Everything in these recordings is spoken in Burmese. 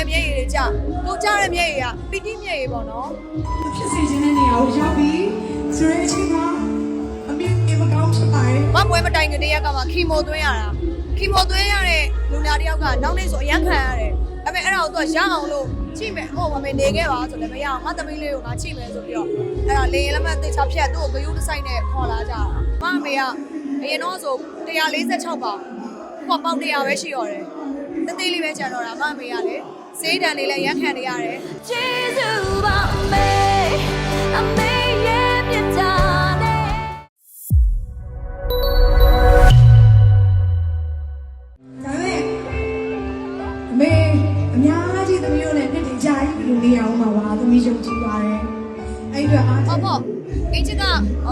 လည်းမျက်ရည်တွေကျကိုကျတဲ့မျက်ရည်ကပီတိမျက်ရည်ပေါ့နော်ဖြစ်စီခြင်းတဲ့နေရာကိုရောက်ပြီးဆိုရင်အချိန်မှာအမြင်မြင်မကောင်းဖြစ်ပါတယ်မပွဲမတိုင်ခင်တရက်ကမှခီမိုသွင်းရတာခီမိုသွင်းရတဲ့လူနာတယောက်ကနောက်နေ့ဆိုအရန်ခံရတယ်ဒါပေမဲ့အဲ့ဒါကိုသူကရအောင်လို့ချိန်မယ်ဟိုမမေနေခဲ့ပါဆိုလည်းမရအောင်ငါသမီးလေးကိုငါချိန်မယ်ဆိုပြီးတော့အဲ့ဒါလေရင်လက်မသေချာဖြတ်သူ့ကိုဂယုတစ်ဆိုင်နဲ့ခေါ်လာကြတာမမေကအရင်တော့ဆို146ပေါင်ခုကပေါင်100ပဲရှိရတယ်တသေးလေးပဲကျန်တော့တာမမေကလည်း စေးတန်လေးလည်းရန်ခံနေရတယ် Jesus ပါမေအမေရဲ့မြတ်တာနဲ့ဒါပေမဲ့အမေအများကြီးသမီးတို့လည်းနှစ်တင်ကြာကြီးဘယ်လိုနေရအောင်မှာပါသမီးယုံကြည်ပါတယ်အဲ့ဒီတော့အားဟုတ်ပေါ့အင်ချစ်က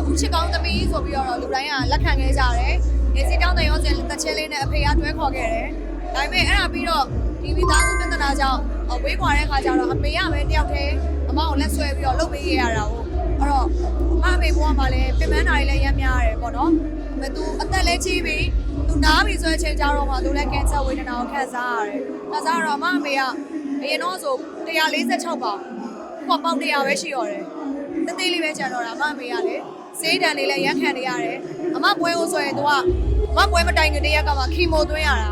ဦးချစ်ကောင်းသမီးဆိုပြီးတော့လူတိုင်းကလက်ခံခဲ့ကြတယ်။နေစီတောင်းတဲ့ရောစင်တစ်ချင်းလေးနဲ့အဖေကတွဲခေါ်ခဲ့တယ်။ဒါပေမဲ့အဲ့ဒါပြီးတော့ ဒီမိသားစုပြဿနာကြောင့်ဝေးကွာတဲ့ခါကျတော့အမေကပဲတယောက်တည်းအမကိုလက်ဆွဲပြီးတော့လုပ်ပေးရတာကိုအဲ့တော့အမအမေဘုရားမှာလည်းပြင်ပန်းတာတွေလည်းရမ်းများရတယ်ပေါ့နော်မသူအသက်လည်းကြီးပြီသူနားပြီဆိုတဲ့ချိန်ကျတော့မှသူလည်းကင်ဆာဝေဒနာကိုခံစားရတယ်ခံစားရတော့အမအမေကအရင်တော့ဆို146ပေါင်ခုကပေါင်100ပဲရှိတော့တယ်တသေးလေးပဲကျန်တော့တာအမအမေကလည်းစေးတန်လေးလည်းရမ်းခံနေရတယ်အမပွဲကိုဆိုရင်သူကအမပွဲမတိုင်ခင်တရက်ကမှခီမိုသွင်းရတာ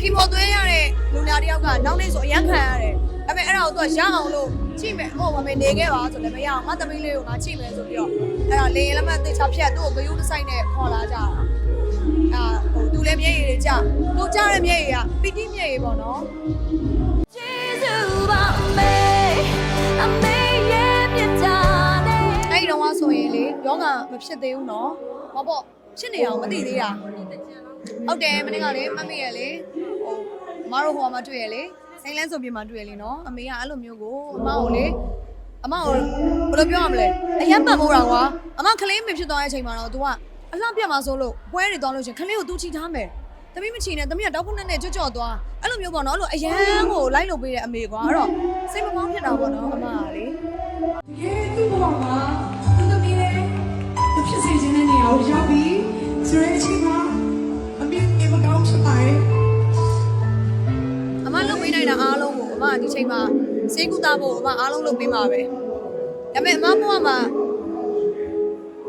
ခီမိုသွင်းရတဲ့လူနာတယောက်ကနောက်နေ့ဆိုအရန်ခံရတယ်ဒါပေမဲ့အဲ့ဒါကိုသူကရအောင်လို့ချိမယ်ဟိုမမေနေခဲ့ပါဆိုလည်းမရအောင်ငါသမီးလေးကိုငါချိမယ်ဆိုပြီးတော့အဲ့ဒါလေရင်လက်မှတ်သေချာဖြတ်သူ့ကိုဂယုတစ်ဆိုင်နဲ့ခေါ်လာကြတာအာဟိုသူလည်းမျက်ရည်တွေကြသူကြားတဲ့မျက်ရည်ကပီတိမျက်ရည်ပေါ့နော် Jesus ပါမေအမေရဲ့မြတ်တာနဲ့အဲ့ဒီတော့ကဆိုရင်လေယောဂမဖြစ်သေးဘူးနော်ဟောပေါ့ဖြစ်နေအောင်မသိသေးတာ ဟုတ်တယ်မနေ့ကလေမမေရလေဟိုအမတို့ဟိုမှာတွေ့ရလေစိန်လန်းစုံပြမှာတွေ့ရလေနော်အမေကအဲ့လိုမျိုးကိုအမကိုလေအမကိုဘယ်လိုပြောရမလဲအရက်ပတ်မိုးတာကွာအမကလေးမဖြစ်သွားတဲ့အချိန်မှာတော့ तू ကအလှပြတ်မှာဆိုလို့ပွဲတွေသွားလို့ချင်းကလေးကို तू ချီထားမယ်သမီးမချီနဲ့သမီးကတောက်ဖုန်းနဲ့ကြော့ကြော့သွားအဲ့လိုမျိုးပေါ့နော်အဲ့လိုအရန်ကိုလိုက်လို့ပေးတဲ့အမေကွာအဲ့တော့စိတ်မကောင်းဖြစ်တာပေါ့နော်အ ဒီချိန်မှာစေးကူတာဖို့အမအားလုံးလုပ်ပေးမှာပဲဒါပေမဲ့အမဘဝမှာ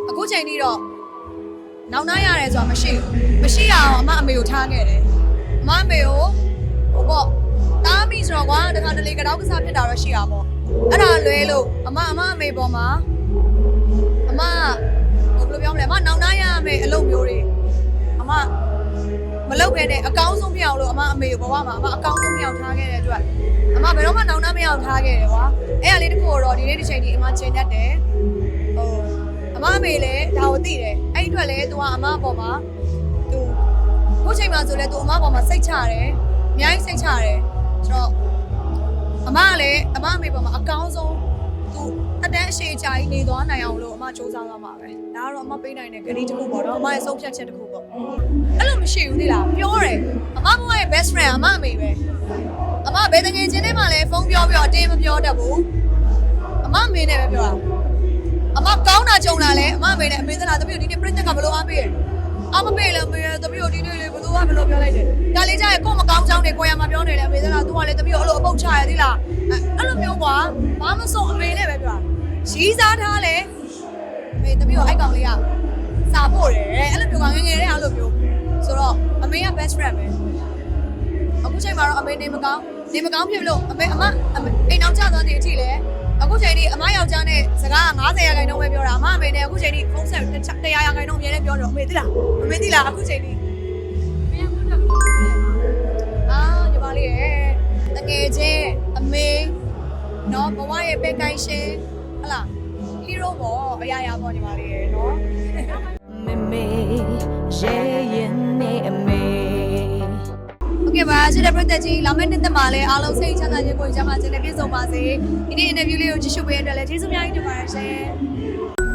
အခုချိန်ထိတော့နောက်နှားရတယ်ဆိုတာမရှိဘူးမရှိရအောင်အမအမေကိုထားခဲ့တယ်အမအမေကိုဟိုပေါ့တားမိဆိုတော့ကွာတခါတလေကတော့ကစားဖြစ်တာတော့ရှိတာပေါ့အဲ့ဒါလွဲလို့အမအမအမေပေါ်မှာအမဟိုဘယ်လိုပြောမလဲအမနောက်နှားရမယ်အလုပ်မျိုး လုပ်ခဲ့တဲ့အကောင်းဆုံးဖြစ်အောင်လို့အမအမေကိုဘဝမှာအမအကောင်းဆုံးဖြစ်အောင်ထားခဲ့တဲ့အတွက်အမဘယ်တော့မှနောင်တမရအောင်ထားခဲ့တယ်ကွာအဲ့အလေးတစ်ခုတော့ဒီနေ့တစ်ချိန်ဒီအမချိန်တတ်တယ်ဟိုအမအမေလည်းဒါကိုသိတယ်အဲ့ဒီအတွက်လည်းသူကအမအပေါ်မှာသူခုချိန်မှာဆိုလဲသူအမအပေါ်မှာစိတ်ချတယ်အများကြီးစိတ်ချတယ်ဆိုတော့အမကလည်းအမအမေပေါ်မှာအကောင်းဆုံး သူအတန်းအရှိအကြာကြီးနေသွားနိုင်အောင်လို့အမစူးစမ်းသွားမှာပဲဒါကတော့အမပေးနိုင်တဲ့ဂရီတစ်ခုပေါ့နော်အမရဲ့ဆုံးဖြတ်ချက်တစ်ခုပေါ့အဲ့လိုမရှိဘူးလေလားပြောတယ်အမဘဝရဲ့ best friend အမအမေပဲအမဘယ်တငယ်ချင်းတွေမှလည်းဖုန်းပြောပြောအတင်းမပြောတတ်ဘူးအမအမေနဲ့ပဲပြောတာအမကောင်းတာကြုံတာလဲအမအမေနဲ့အမေသလားတပည့်တို့ဒီနေ့ပြည့်ချက်ကဘယ်လိုအားပေးရအမမေလည်းမေတပည့်တို့ဒီနေ့လေဘယ်လိုကဘယ်လိုပြောလိုက်တယ်ဒါလေးကြရဲ့ကို့မကောင်းချောင်းတွေကိုရမှာပြောနေတယ်အမေသလား तू ကလည်းတပည့်တို့အဲ့လိုအပုတ်ချရသေးလားအဲ့လိုမျိုးကွာဘာမစုံအမေနဲ့ပဲပြောတာ ရီးစားထားလဲအမေတပည့်တို့အဲ့ကောင်လေးကစာပို့တယ်အဲ့လိုမျိုးကငယ်ငယ်တဲ့အဲ့လိုမျိုးဆိုတော့အမေက best friend ပဲအခုချိန်မှာတော့အမေနေမကောင်းနေမကောင်းဖြစ်လို့အမေအမအမေအိမ်အောင်ကြသွားတဲ့အထိလေအခုချိန်ဒီအမယောက်ျားနဲ့စကား90ရာခိုင်နှုန်းပဲပြောတာအမအမေနဲ့အခုချိန်ဒီဖုန်းဆက်100ရာခိုင်နှုန်းအမြဲတမ်းပြောနေတော့အမေသိလားအမေသိလားအခုချိန်ဒီအာညီမလေးရဲ့တကယ်ချင်းအမေနော်ဘဝရဲ့ပဲကိုင်းရှင် ဟလာ hero ပေါ့အရာရာပေါ့ညီမလေးရေနော်မေမေရေရင်နေအမေ Okay ပါချစ်တဲ့ပရိသတ်ကြီးလာမယ့်နှစ်သက်မှာလည်းအားလုံးစိတ်ချမ်းသာခြင်းကိုကြမှာခြင်းနဲ့ပြည့်စုံပါစေဒီနေ့ interview လေးကိုကြည့်ရှုပေးရတဲ့အတွက်လည်းကျေးဇူးအများကြီးတင်ပါတယ်ရှင်